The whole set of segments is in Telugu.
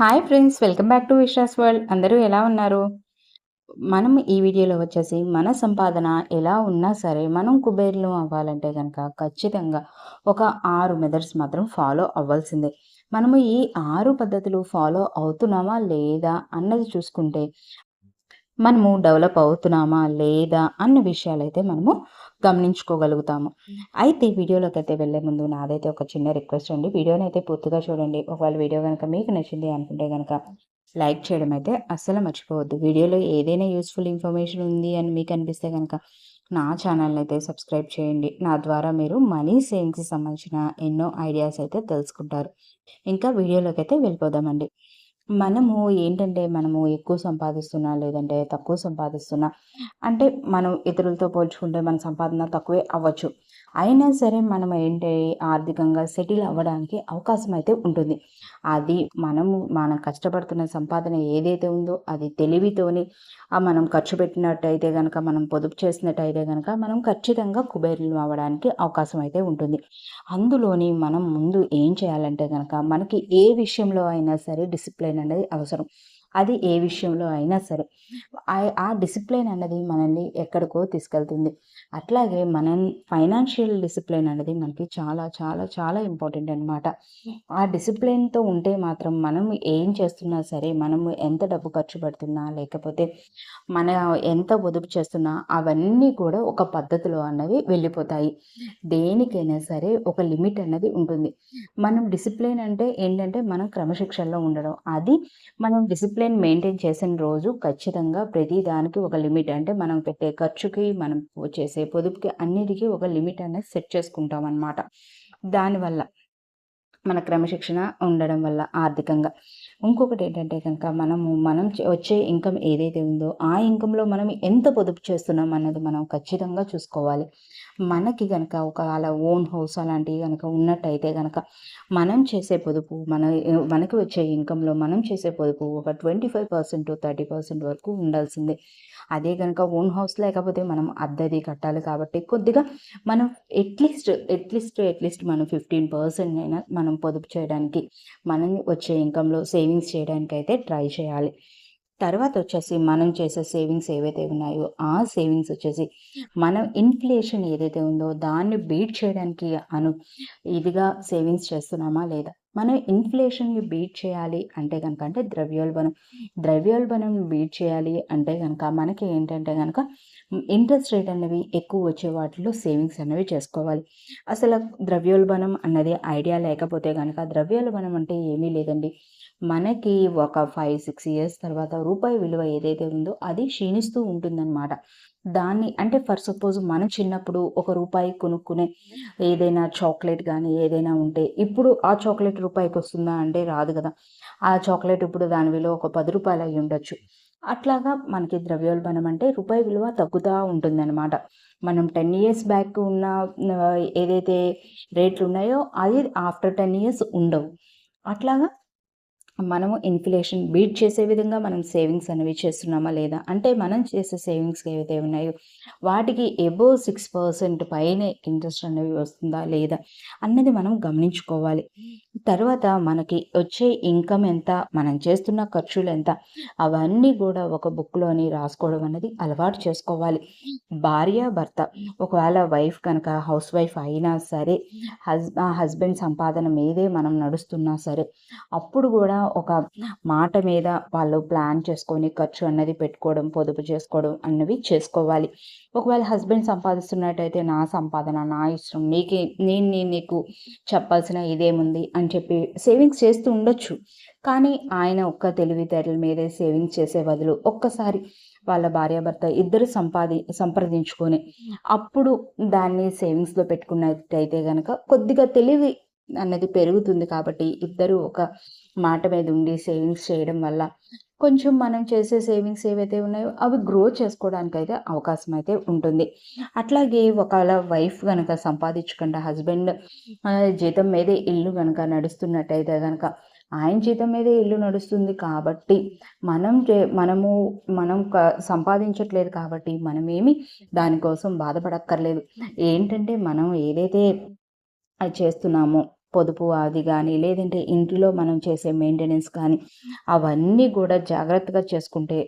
Hi friends welcome back to Vishwas world అందరూ ఎలా ఉన్నారు? మనం ఈ వీడియోలో వచ్చేసి మన సంపాదన ఎలా ఉన్నా సరే మనం కుబేర్లు అవ్వాలంటే కనుక ఖచ్చితంగా ఒక ఆరు మెథడ్స్ మాత్రం ఫాలో అవ్వాల్సిందే. మనము ఈ ఆరు పద్ధతులు ఫాలో అవుతున్నామా లేదా అన్నది చూసుకుంటే మనము డెవలప్ అవుతున్నామా లేదా అన్న విషయాలైతే మనము గమనించుకోగలుగుతాము. అయితే వీడియోలోకి అయితే వెళ్ళే ముందు నాదైతే ఒక చిన్న రిక్వెస్ట్ అండి. వీడియోని అయితే పూర్తిగా చూడండి. ఒకవేళ వీడియో కనుక మీకు నచ్చింది అనుకుంటే కనుక లైక్ చేయడం అయితే అస్సలు మర్చిపోవద్దు. వీడియోలో ఏదైనా యూస్ఫుల్ ఇన్ఫర్మేషన్ ఉంది అని మీకు అనిపిస్తే కనుక నా ఛానల్ అయితే సబ్స్క్రైబ్ చేయండి. నా ద్వారా మీరు మనీ సేవింగ్స్కి సంబంధించిన ఎన్నో ఐడియాస్ అయితే తెలుసుకుంటారు. ఇంకా వీడియోలోకి అయితే వెళ్ళిపోదామండి. మనము ఏంటంటే మనము ఎక్కువ సంపాదిస్తున్నా లేదంటే తక్కువ సంపాదిస్తున్నా అంటే మనం ఇతరులతో పోల్చుకుంటే మన సంపాదన తక్కువే అవ్వచ్చు. అయినా సరే మనం ఏంటి ఆర్థికంగా సెటిల్ అవ్వడానికి అవకాశం అయితే ఉంటుంది. అది మనము మనం కష్టపడుతున్న సంపాదన ఏదైతే ఉందో అది తెలివితోని మనం ఖర్చు పెట్టినట్టయితే కనుక మనం పొదుపు చేసినట్టయితే కనుక మనం ఖచ్చితంగా కుబేరులు అవ్వడానికి అవకాశం అయితే ఉంటుంది. అందులోని మనం ముందు ఏం చేయాలంటే కనుక మనకి ఏ విషయంలో అయినా సరే డిసిప్లిన్ అనేది అవసరం. అది ఏ విషయంలో అయినా సరే. ఆ డిసిప్లిన్ అన్నది మనల్ని ఎక్కడికో తీసుకెళ్తుంది. అట్లాగే మనం ఫైనాన్షియల్ డిసిప్లిన్ అనేది మనకి చాలా చాలా చాలా ఇంపార్టెంట్ అనమాట ఆ డిసిప్లిన్తో ఉంటే మాత్రం మనం ఏం చేస్తున్నా సరే మనము ఎంత డబ్బు ఖర్చు పెడుతున్నా లేకపోతే మన ఎంత పొదుపు చేస్తున్నా అవన్నీ కూడా ఒక పద్ధతిలో అన్నవి వెళ్ళిపోతాయి. దేనికైనా సరే ఒక లిమిట్ అన్నది ఉంటుంది. మనం డిసిప్లిన్ అంటే ఏంటంటే మనం క్రమశిక్షణలో ఉండడం. అది మనం డిసిప్లిన్ డిసిప్లిన్ మెయింటైన్ చేసిన రోజు ఖచ్చితంగా ప్రతి దానికి ఒక లిమిట్ అంటే మనం పెట్టే ఖర్చుకి మనం చేసే పొదుపుకి అన్నిటికీ ఒక లిమిట్ అనేది సెట్ చేసుకుంటాం అనమాట దానివల్ల మన క్రమశిక్షణ ఉండడం వల్ల ఆర్థికంగా. ఇంకొకటి ఏంటంటే కనుక మనము మనం వచ్చే ఇన్కమ్ ఏదైతే ఉందో ఆ ఇన్కంలో మనం ఎంత పొదుపు చేస్తున్నాం అన్నది మనం ఖచ్చితంగా చూసుకోవాలి. మనకి కనుక ఒక అలా ఓన్ హౌస్ అలాంటివి కనుక ఉన్నట్టయితే కనుక మనం చేసే పొదుపు మన మనకి వచ్చే ఇన్కంలో మనం చేసే పొదుపు ఒక twenty five percent thirty percent వరకు ఉండాల్సిందే. అదే కనుక ఓన్ హౌస్ లేకపోతే మనం అద్దది కట్టాలి కాబట్టి కొద్దిగా మనం at least at least at least మనం ఫిఫ్టీన్ పర్సెంట్ అయినా మనం పొదుపు చేయడానికి మనం వచ్చే ఇన్కంలో సేవింగ్స్ చేయడానికి అయితే ట్రై చేయాలి. తర్వాత వచ్చేసి మనం చేసే సేవింగ్స్ ఏవైతే ఉన్నాయో ఆ సేవింగ్స్ వచ్చేసి మనం ఇన్ఫ్లేషన్ ఏదైతే ఉందో దాన్ని బీట్ చేయడానికి అను ఇదిగా సేవింగ్స్ చేస్తున్నామా లేదా? మనం ఇన్ఫ్లేషన్ని బీట్ చేయాలి అంటే కనుక అంటే ద్రవ్యోల్బణం ద్రవ్యోల్బణం బీట్ చేయాలి అంటే కనుక మనకి ఏంటంటే కనుక ఇంట్రెస్ట్ రేట్ అనేవి ఎక్కువ వచ్చే వాటిలో సేవింగ్స్ అనేవి చేసుకోవాలి. అసలు ద్రవ్యోల్బణం అన్నది ఐడియా లేకపోతే కనుక ద్రవ్యోల్బణం అంటే ఏమీ లేదండి. మనకి ఒక ఫైవ్ సిక్స్ ఇయర్స్ తర్వాత రూపాయి విలువ ఏదైతే ఉందో అది క్షీణిస్తూ ఉంటుందన్నమాట. దాన్ని అంటే ఫర్ సపోజ్ మనం చిన్నప్పుడు ఒక రూపాయి కొనుక్కునే ఏదైనా చాక్లెట్ కానీ ఏదైనా ఉంటే ఇప్పుడు ఆ చాక్లెట్ రూపాయికి వస్తుందా అంటే రాదు కదా. ఆ చాక్లెట్ ఇప్పుడు దాని విలువ ఒక పది రూపాయలు అయి ఉండొచ్చు. అట్లాగా మనకి ద్రవ్యోల్బణం అంటే రూపాయి విలువ తగ్గుతూ ఉంటుందన్నమాట. మనం టెన్ ఇయర్స్ బ్యాక్ ఉన్న ఏదైతే రేట్లు ఉన్నాయో అది ఆఫ్టర్ టెన్ ఇయర్స్ ఉండవు. అట్లాగా మనము ఇన్ఫ్లేషన్ బీట్ చేసే విధంగా మనం సేవింగ్స్ అనేవి చేస్తున్నామా లేదా? అంటే మనం చేసే సేవింగ్స్ ఏవైతే ఉన్నాయో వాటికి ఎబో సిక్స్ పర్సెంట్ పైనే ఇంట్రెస్ట్ అనేవి వస్తుందా లేదా అన్నది మనం గమనించుకోవాలి. తర్వాత మనకి వచ్చే ఇన్కమ్ ఎంత మనం చేస్తున్న ఖర్చులు ఎంత అవన్నీ కూడా ఒక బుక్లోని రాసుకోవడం అనేది అలవాటు చేసుకోవాలి. భార్య భర్త ఒకవేళ వైఫ్ కనుక హౌస్ వైఫ్ అయినా సరే హస్ హస్బెండ్ సంపాదన మీదే మనం నడుస్తున్నా సరే అప్పుడు కూడా ఒక మాట మీద వాళ్ళు ప్లాన్ చేసుకొని ఖర్చు అన్నది పెట్టుకోవడం పొదుపు చేసుకోవడం అన్నవి చేసుకోవాలి. ఒకవేళ హస్బెండ్ సంపాదిస్తున్నట్టయితే నా సంపాదన నా ఇష్టం నీకే నేను నీకు చెప్పాల్సిన ఇదేముంది అని చెప్పి సేవింగ్స్ చేస్తూ ఉండొచ్చు. కానీ ఆయన ఒక్క తెలివితేటల మీదే సేవింగ్స్ చేసే బదులు ఒక్కసారి వాళ్ళ భార్యాభర్త ఇద్దరు సంపాది సంప్రదించుకొని అప్పుడు దాన్ని సేవింగ్స్లో పెట్టుకున్నట్టయితే కనుక కొద్దిగా తెలివి అన్నది పెరుగుతుంది కాబట్టి ఇద్దరు ఒక మాట మీద ఉండి సేవింగ్స్ చేయడం వల్ల కొంచెం మనం చేసే సేవింగ్స్ ఏవైతే ఉన్నాయో అవి గ్రో చేసుకోవడానికి అయితే అవకాశం అయితే ఉంటుంది. అట్లాగే ఒకవేళ వైఫ్ కనుక సంపాదించకుండా హస్బెండ్ జీతం మీదే ఇల్లు కనుక నడుస్తున్నట్టయితే కనుక ఆయన జీతం మీదే ఇల్లు నడుస్తుంది కాబట్టి మనం మనము మనం సంపాదించట్లేదు కాబట్టి మనమేమి దానికోసం బాధపడక్కర్లేదు. ఏంటంటే మనం ఏదైతే అది చేస్తున్నామో పొదుపు అది కానీ లేదంటే ఇంటిలో మనం చేసే మెయింటెనెన్స్ కానీ అవన్నీ కూడా జాగ్రత్తగా చేసుకుంటే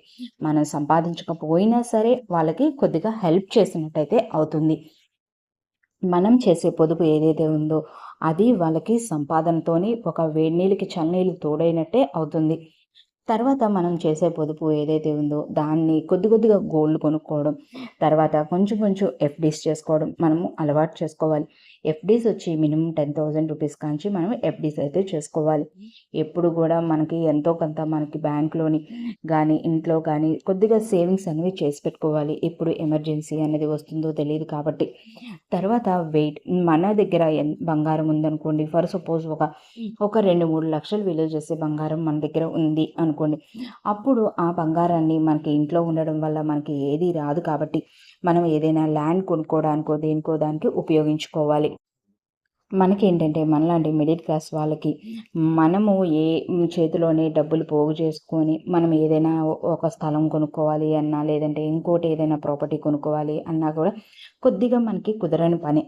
మనం సంపాదించకపోయినా సరే వాళ్ళకి కొద్దిగా హెల్ప్ చేసినట్టయితే అవుతుంది. మనం చేసే పొదుపు ఏదైతే ఉందో అది వాళ్ళకి సంపాదనతోని ఒక వేడి నీళ్ళకి చల్లనీళ్ళు తోడైనట్టే అవుతుంది. తర్వాత మనం చేసే పొదుపు ఏదైతే ఉందో దాన్ని కొద్ది కొద్దిగా గోల్డ్ కొనుక్కోవడం తర్వాత కొంచెం కొంచెం ఎఫ్డీస్ చేసుకోవడం మనము అలవాటు చేసుకోవాలి. ఎఫ్డీస్ వచ్చి మినిమం టెన్ థౌజండ్ రూపీస్ కాంచి మనం ఎఫ్డీస్ అయితే చేసుకోవాలి. ఎప్పుడు కూడా మనకి ఎంతో కొంత మనకి బ్యాంక్లోని కానీ ఇంట్లో కానీ కొద్దిగా సేవింగ్స్ అనేవి చేసి పెట్టుకోవాలి. ఎప్పుడు ఎమర్జెన్సీ అనేది వస్తుందో తెలియదు కాబట్టి. తర్వాత వెయిట్. మన దగ్గర బంగారం ఉందనుకోండి. ఫర్ సపోజ్ ఒక ఒక రెండు మూడు లక్షలు విలువ చేసే బంగారం మన దగ్గర ఉంది అనుకోండి. అప్పుడు ఆ బంగారాన్ని మనకి ఇంట్లో ఉండడం వల్ల మనకి ఏది రాదు కాబట్టి మనం ఏదైనా ల్యాండ్ కొనుక్కోవడానికో దేనికో దానికి ఉపయోగించుకోవాలి. మనకి ఏంటంటే మనలాంటి మిడిల్ క్లాస్ వాళ్ళకి మనము ఏ చేతిలోనే డబ్బులు పోగు చేసుకొని మనం ఏదైనా ఒక స్థలం కొనుక్కోవాలి అన్నా లేదంటే ఇంకోటి ఏదైనా ప్రాపర్టీ కొనుక్కోవాలి అన్నా కూడా కొద్దిగా మనకి కుదరని పని.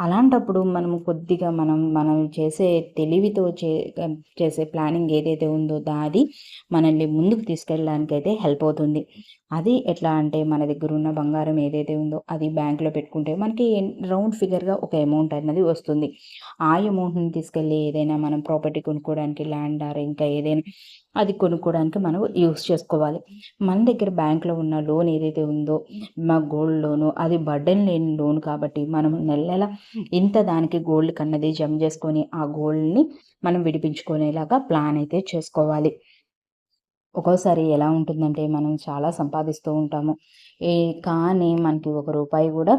అలాంటప్పుడు మనము కొద్దిగా మనం మనం చేసే తెలివితో చే చేసే ప్లానింగ్ ఏదైతే ఉందో దాది మనల్ని ముందుకు తీసుకెళ్ళడానికి అయితే హెల్ప్ అవుతుంది. అది ఎట్లా అంటే మన దగ్గర ఉన్న బంగారం ఏదైతే ఉందో అది బ్యాంక్లో పెట్టుకుంటే మనకి రౌండ్ ఫిగర్గా ఒక అమౌంట్ అన్నది వస్తుంది. ఆ అమౌంట్ని తీసుకెళ్ళి ఏదైనా మనం ప్రాపర్టీ కొనుక్కోవడానికి ల్యాండ్ ఆర్ ఇంకా ఏదైనా అది కొనుక్కోవడానికి మనం యూస్ చేసుకోవాలి. మన దగ్గర బ్యాంక్లో ఉన్న లోన్ ఏదైతే ఉందో మా గోల్డ్ లోను అది బర్డెన్ లేని లోన్ కాబట్టి మనం నెల నెల ఇంత దానికి గోల్డ్ కన్నది జమ చేసుకొని ఆ గోల్డ్ని మనం విడిపించుకునేలాగా ప్లాన్ అయితే చేసుకోవాలి. ఒక్కోసారి ఎలా ఉంటుందంటే మనం చాలా సంపాదిస్తూ ఉంటాము. ఏ కానీ మనకి ఒక రూపాయి కూడా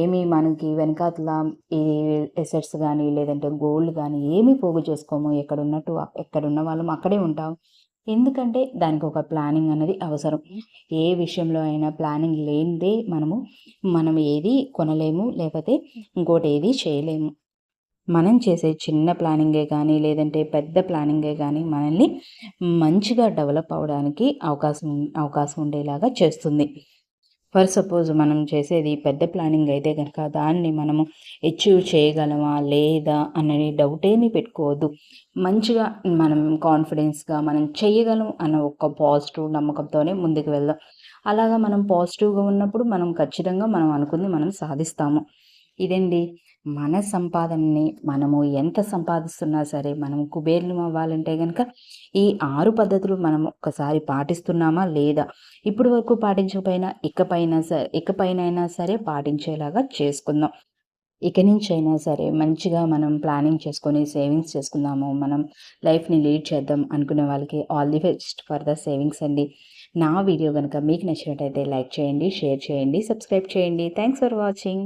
ఏమీ మనకి వెనకాతల ఈ ఎసెట్స్ కానీ లేదంటే గోల్డ్ కానీ ఏమీ పోగు చేసుకోము. ఎక్కడున్నట్టు ఎక్కడున్న వాళ్ళం అక్కడే ఉంటాం. ఎందుకంటే దానికి ఒక ప్లానింగ్ అనేది అవసరం. ఏ విషయంలో అయినా ప్లానింగ్ లేనిదే మనము మనం ఏది కొనలేము లేకపోతే ఇంకోటి ఏది చేయలేము. మనం చేసే చిన్న ప్లానింగే కానీ లేదంటే పెద్ద ప్లానింగే కానీ మనల్ని మంచిగా డెవలప్ అవడానికి అవకాశం అవకాశం ఉండేలాగా చేస్తుంది. ఫర్ సపోజ్ మనం చేసేది పెద్ద ప్లానింగ్ అయితే కనుక దాన్ని మనము అచీవ్ చేయగలమా లేదా అనే డౌటేని పెట్టుకోవద్దు. మంచిగా మనం కాన్ఫిడెన్స్గా మనం చేయగలం అన్న ఒక పాజిటివ్ నమ్మకంతోనే ముందుకు వెళ్దాం. అలాగా మనం పాజిటివ్గా ఉన్నప్పుడు మనం ఖచ్చితంగా మనం అనుకుంది మనం సాధిస్తాము. ఇదండి. మన సంపాదనని మనము ఎంత సంపాదిస్తున్నా సరే మనం కుబేర్లు అవ్వాలంటే కనుక ఈ ఆరు పద్ధతులు మనం ఒకసారి పాటిస్తున్నామా లేదా? ఇప్పటి వరకు పాటించకపోయినా ఇకపైన సరే ఇకపైనైనా సరే పాటించేలాగా చేసుకుందాం. ఇక నుంచి అయినా సరే మంచిగా మనం ప్లానింగ్ చేసుకొని సేవింగ్స్ చేసుకుందాము. మనం లైఫ్ని లీడ్ చేద్దాం అనుకునే వాళ్ళకి all the best for the savings అండి. నా వీడియో కనుక మీకు నచ్చినట్టయితే లైక్ చేయండి షేర్ చేయండి సబ్స్క్రైబ్ చేయండి. Thanks for watching.